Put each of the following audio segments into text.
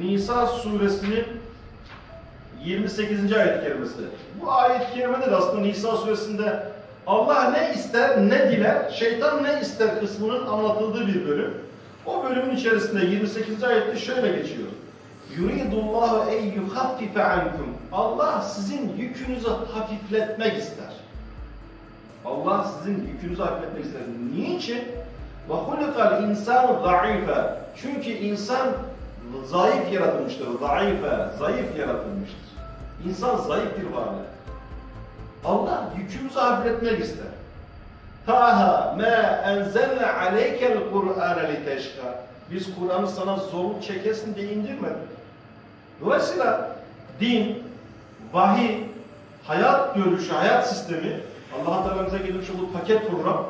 Nisa suresinin 28. ayet-i kerimesi. Bu ayet-i kerimede de aslında Nisa suresinde Allah ne ister ne diler, şeytan ne ister kısmının anlatıldığı bir bölüm. O bölümün içerisinde 28. ayette şöyle geçiyor. Yuridullahu ey yuhaffife ankum. Allah sizin yükünüzü hafifletmek ister. Allah sizin yükünüzü hafifletmek ister. Niçin? Ve hulikal insanu zayıfe. Çünkü insan zayıf yaratılmıştır. Zayıfe, zayıf yaratılmıştır. İnsan zayıf bir varlık. Allah yükümüzü hafifletmek ister. Taha ma enzelne aleykel Kur'ane liteşka. Biz Kur'an'ı sana zorluk çekesin diye indirmedik. Dolayısıyla din, vahiy, hayat görüşü, hayat sistemi Allah Teala'mıza gelmiş olduğu paket program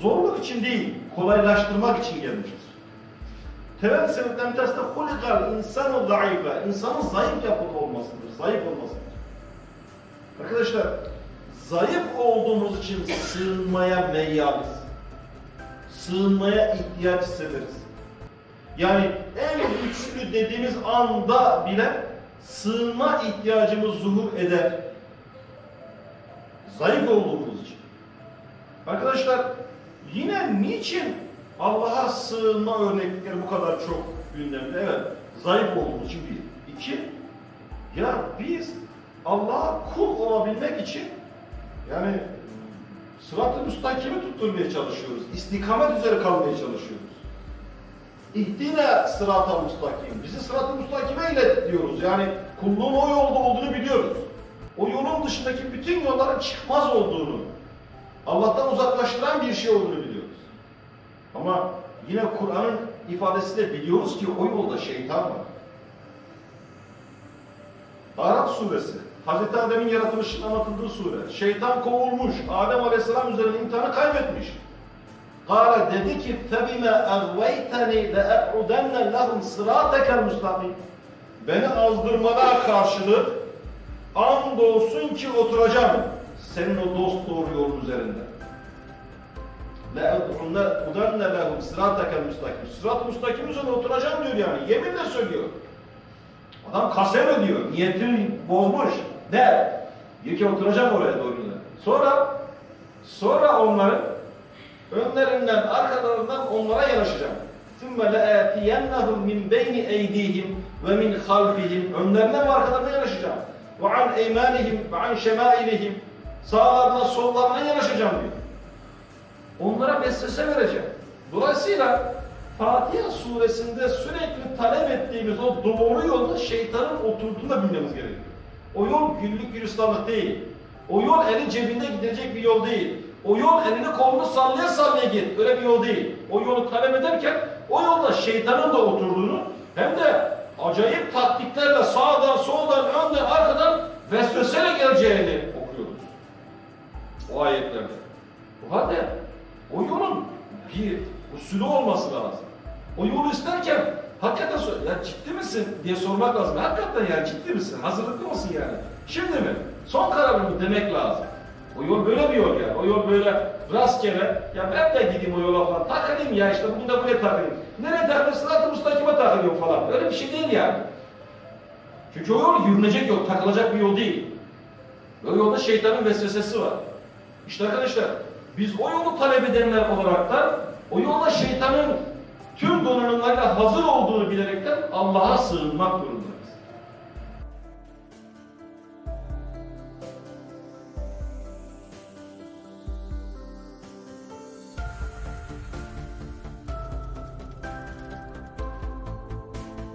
zorluk için değil, kolaylaştırmak için gelmiştir. Temel sebepten tanesi de hulikal insanu zayıfa. İnsanın zayıf yapılı olmasıdır, zayıf olmasıdır. Arkadaşlar, zayıf olduğumuz için sığınmaya meyyaliz. Sığınmaya ihtiyaç hissederiz. Yani en güçlü dediğimiz anda bile sığınma ihtiyacımız zuhur eder. Zayıf olduğumuz için. Arkadaşlar yine niçin Allah'a sığınma örnekleri bu kadar çok gündemde? Evet, zayıf olduğumuz için bir. İki, ya biz Allah'a kul olabilmek için yani sırat-ı müstakimi tutturmaya çalışıyoruz. İstikamet üzere kalmaya çalışıyoruz. İhdine sırat-ı müstakim. Bizi sırat-ı müstakime ilet diyoruz. Yani kulluğun o yolda olduğunu biliyoruz. O yolun dışındaki bütün yolların çıkmaz olduğunu, Allah'tan uzaklaştıran bir şey olduğunu biliyoruz. Ama yine Kur'an'ın ifadesiyle biliyoruz ki o yolda şeytan var. Arap suresi, Hazreti Adem'in yaratılışının anlatıldığı sure. Şeytan kovulmuş, Adem Aleyhisselam üzerine imtihanı kaybetmiş. Kale dedi ki فَبِمَا اَغْوَيْتَنِي لَاَقْعُدَنَّ لَهُمْ صِرَاطَكَ الْمُسْتَقِيمِ Beni azdırmana karşılık andolsun ki oturacağım senin o dost doğru yolun üzerinde. لَاَقْعُدَنَّ لَهُمْ صِرَاطَكَ الْمُسْتَقِيمِ Sırat-ı müstakim üzerine oturacağım diyor yani. Yeminle söylüyor. Adam kasem ediyor. Niyetini bozmuş. Der. Diyor ki oturacağım oraya doğru. Sonra sonra onların önlerinden, arkalarından onlara yanaşacağım. ثُمَّ لَاَتِيَنَّهُمْ مِنْ بَيْنِ اَيْدِيهِمْ وَمِنْ خَلْفِهِمْ Önlerine ve arkalarına yanaşacağım. وَعَنْ اَيْمَانِهِمْ وَعَنْ شَمَائِلِهِمْ Sağlarına, sollarına yanaşacağım diyor. Onlara vesvese vereceğim. Dolayısıyla Fatiha suresinde sürekli talep ettiğimiz o doğru yolda şeytanın oturduğunu da bilmemiz gerekiyor. O yol güllük gülistanlık değil. O yol eli cebinde gidecek bir yol değil. O yol elini kolunu sallaya sallaya git. Öyle bir yol değil. O yolu talep ederken o yolda şeytanın da oturduğunu hem de acayip taktiklerle sağdan, soldan, önden, arkadan vesveseyle geleceğini okuyoruz. O ayetlerde. O halde o yolun bir usulü olması lazım. O yolu isterken hakikaten sor, ya ciddi misin diye sormak lazım. Hakikaten yani ciddi misin? Hazırlıklı mısın yani? Şimdi mi? Son kararını demek lazım. O yol böyle bir yol yani. O yol böyle rastgele. Ya ben de gideyim o yola falan. Takılayım ya işte bugün de buraya takılayım. Nereye takılayım? Sırat-ı müstakime takılıyorum falan. Öyle bir şey değil yani. Çünkü o yol yürünecek yol, takılacak bir yol değil. O yolda şeytanın vesvesesi var. İşte arkadaşlar biz o yolu talep edenler olarak da o yolda şeytanın tüm donanımlarıyla hazır olduğunu bilerekten Allah'a sığınmak durumundayız.